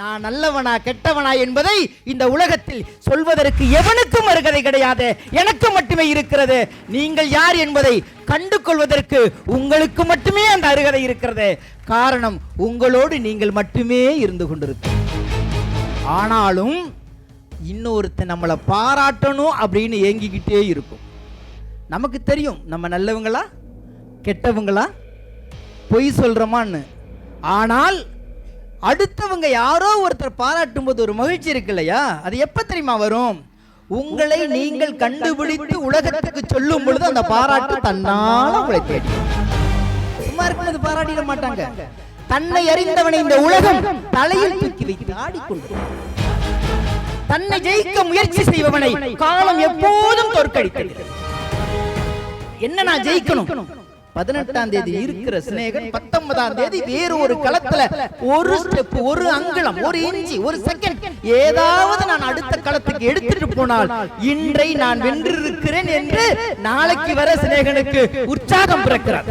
நான் நல்லவனா கெட்டவனா என்பதை இந்த உலகத்தில் சொல்வதற்கு எவனுக்கும் அருகதை கிடையாது. எனக்கு மட்டுமே இருக்கிறது. நீங்கள் யார் என்பதை கண்டு கொள்வதற்கு உங்களுக்கு மட்டுமே அந்த அருகதை இருக்கிறது. காரணம் உங்களோடு நீங்கள் மட்டுமே இருந்து கொண்டிருக்க ஆனாலும் இன்னொருத்தன் நம்மளை பாராட்டணும் அப்படின்னு ஏங்கிக்கிட்டே இருக்கும். நமக்கு தெரியும் நம்ம நல்லவங்களா கெட்டவங்களா? பொய் சொல்கிறோமான்னு ஆனால் அடுத்தவங்க யாரோ ஒருத்தர் பாராட்டும் போது ஒரு மகிழ்ச்சி இருக்கு இல்லையா அது எப்ப தெரியுமா வரும்? உங்களை நீங்கள் கண்டுபிடித்து உலகத்துக்கு சொல்லும் பொழுது அந்த பாராட்டு தன்னால உங்களை தேடி. சும்மா இருக்கும்போது பாராட்டிட மாட்டாங்க. தன்னை அறிந்தவனை இந்த உலகம் தலையில் தூக்கி வைத்து ஆடிக்கொண்டு தன்னை ஜெயிக்க முயற்சி செய்பவனை காலம் எப்போதும் தோற்கடிக்கிறது. என்ன நான் ஜெயிக்கணும்? பதினெட்டாம் தேதி இருக்கிற சிநேகன் பத்தொன்பதாம் தேதி வேறு ஒரு களத்துல ஒரு ஸ்டெப் ஒரு அங்குலம் ஒரு இன்ச்சி ஒரு செகண்ட் ஏதாவது நான் அடுத்த களத்துக்கு எடுத்துட்டு போனால் இன்றை நான் வென்றிருக்கிறேன் என்று நாளைக்கு வர சிநேகனுக்கு உற்சாகம் பிறக்கிறார்